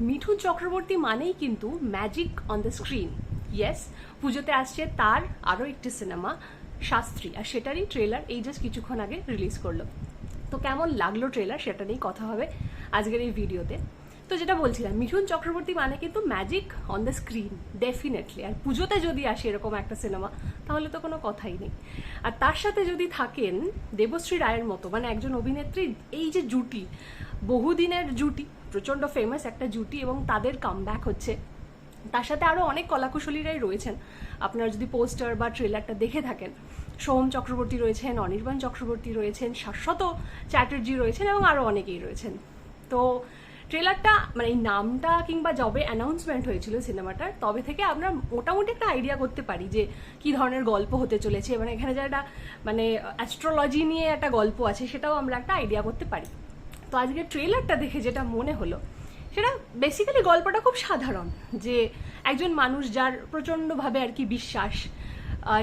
মিঠুন চক্রবর্তী মানেই কিন্তু magic on the screen yes পুজোতে আসছে তার আরও একটি সিনেমা শাস্ত্রী। আর সেটারই ট্রেলার এই জাস্ট কিছুক্ষণ আগে রিলিজ করল। তো কেমন লাগল ট্রেলার সেটা নিয়েই কথা হবে আজকের এই ভিডিওতে। তো যেটা বলছিলাম, মিঠুন চক্রবর্তী মানে কিন্তু magic on the screen definitely আর পুজোতে যদি আসে এরকম একটা সিনেমা তাহলে তো কোনো কথাই নেই। আর তার সাথে যদি থাকেন দেবশ্রী রায়ের মতো মানে একজন অভিনেত্রী, এই যে জুটি, বহুদিনের জুটি প্রচণ্ড ফেমাস একটা জুটি এবং তাদের কামব্যাক হচ্ছে। তার সাথে আরও অনেক কলাকুশলীরাই রয়েছেন। আপনারা যদি পোস্টার বা ট্রেলারটা দেখে থাকেন সোহম চক্রবর্তী রয়েছেন, অনির্বাণ চক্রবর্তী রয়েছেন, শাশ্বত চ্যাটার্জি রয়েছেন এবং আরও অনেকেই রয়েছেন। তো ট্রেলারটা মানে এই নামটা কিংবা জবে অ্যানাউন্সমেন্ট হয়েছিল সিনেমাটার, তবে থেকে আমরা মোটামুটি একটা আইডিয়া করতে পারি যে কি ধরনের গল্প হতে চলেছে। মানে এখানে যে একটা মানে অ্যাস্ট্রোলজি নিয়ে একটা গল্প আছে, সেটাও আমরা একটা আইডিয়া করতে পারি। তো আজকে ট্রেলারটা দেখে যেটা মনে হলো, সেটা বেসিক্যালি গল্পটা খুব সাধারণ, যে একজন মানুষ যার প্রচণ্ডভাবে আর কি বিশ্বাস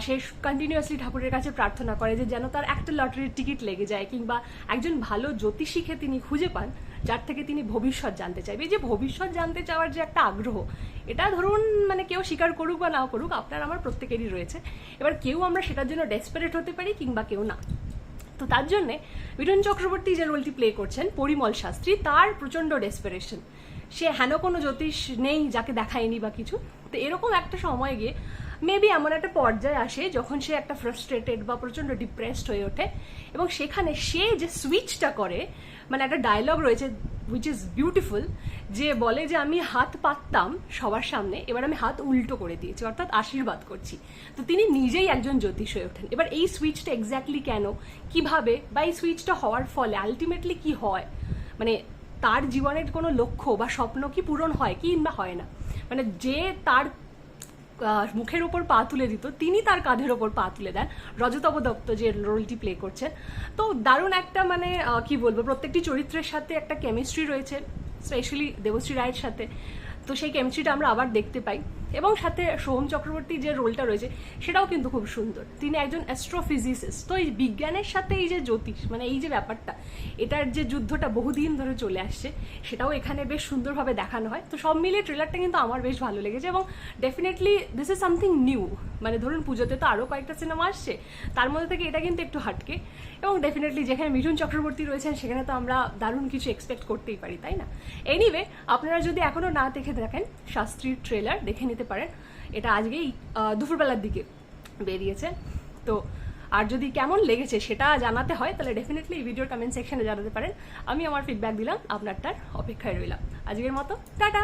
সে কন্টিনিউয়াসলি ঠাকুরের কাছে প্রার্থনা করে যে যেন তার একটা লটারির টিকিট লেগে যায়, কিংবা একজন ভালো জ্যোতিষীকে তিনি খুঁজে পান, যার থেকে তিনি ভবিষ্যৎ জানতে চাইবে। এই যে ভবিষ্যৎ জানতে চাওয়ার যে একটা আগ্রহ, এটা ধরুন মানে কেউ স্বীকার করুক বা নাও করুক, আপনার, আমার প্রত্যেকেরই রয়েছে। এবার কেউ আমরা সেটার জন্য ডেসপারেট হতে পারি কিংবা কেউ না। তো তার জন্যে মিঠুন চক্রবর্তী যে রোলটি প্লে করছেন, পরিমল শাস্ত্রী, তার প্রচণ্ড ডেসপারেশন সে হেন কোনো জ্যোতিষ নেই যাকে দেখায়নি বা কিছু। তো এরকম একটা সময় গিয়ে মেবি এমন একটা পর্যায়ে আসে যখন সে একটা ফ্রাস্ট্রেটেড বা প্রচণ্ড ডিপ্রেসড হয়ে ওঠে এবং সেখানে সে যে সুইচটা করে মানে একটা ডায়লগ রয়েছে উইচ ইজ বিউটিফুল যে বলে যে আমি হাত পাততাম সবার সামনে, এবার আমি হাত উল্টো করে দিয়েছি, অর্থাৎ আশীর্বাদ করছি। তো তিনি নিজেই একজন জ্যোতিষ হয়ে ওঠেন। এবার এই সুইচটা এক্স্যাক্টলি কেন, কীভাবে, বা এই সুইচটা হওয়ার ফলে আলটিমেটলি কি হয়? মানে তার জীবনের কোনো লক্ষ্য বা স্বপ্ন কি পূরণ হয়, কি কিংবা হয় না? মানে যে তার মুখের ওপর পা তুলে দিত। তিনি তার কাঁধের ওপর পা তুলে দেন। রজতব দত্ত যে রোলটি প্লে করছেন। তো দারুণ একটা মানে কি বলব, প্রত্যেকটি চরিত্রের সাথে একটা কেমিস্ট্রি রয়েছে স্পেশালি দেবশ্রী রায়ের সাথে। তো সেই কেমিস্ট্রিটা আমরা আবার দেখতে পাই। এবং সাথে সোহম চক্রবর্তী যে রোলটা রয়েছে, সেটাও কিন্তু খুব সুন্দর। তিনি একজন অ্যাস্ট্রোফিজিসিস্ট তো এই বিজ্ঞানের সাথে এই যে জ্যোতিষ মানে এই যে ব্যাপারটা, এটার যে যুদ্ধটা বহুদিন ধরে চলে আসছে, সেটাও এখানে বেশ সুন্দরভাবে দেখানো হয়। তো সব মিলিয়ে ট্রেলারটা কিন্তু আমার বেশ ভালো লেগেছে এবং definitely this is something new মানে ধরুন, পুজোতে তো আরও কয়েকটা সিনেমা আসছে, তার মধ্যে থেকে এটা কিন্তু একটু হাটকে। এবং ডেফিনেটলি যেখানে মিঠুন চক্রবর্তী রয়েছেন, সেখানে তো আমরা দারুণ কিছু এক্সপেক্ট করতেই পারি, তাই না? এনিওয়ে আপনারা যদি এখনও না দেখে দেখেন শাস্ত্রীর ট্রেলার দেখে নিতে পারেন। এটা আজকেই দুপুরবেলার দিকে বেরিয়েছে। তো, আর যদি কেমন লেগেছে সেটা জানাতে হয়, তাহলে ডেফিনেটলি এই ভিডিওর কমেন্ট সেকশনে জানাতে পারেন। আমি আমার ফিডব্যাক দিলাম, আপনারটার অপেক্ষায় রইলাম। আজকের মতো, টাটা!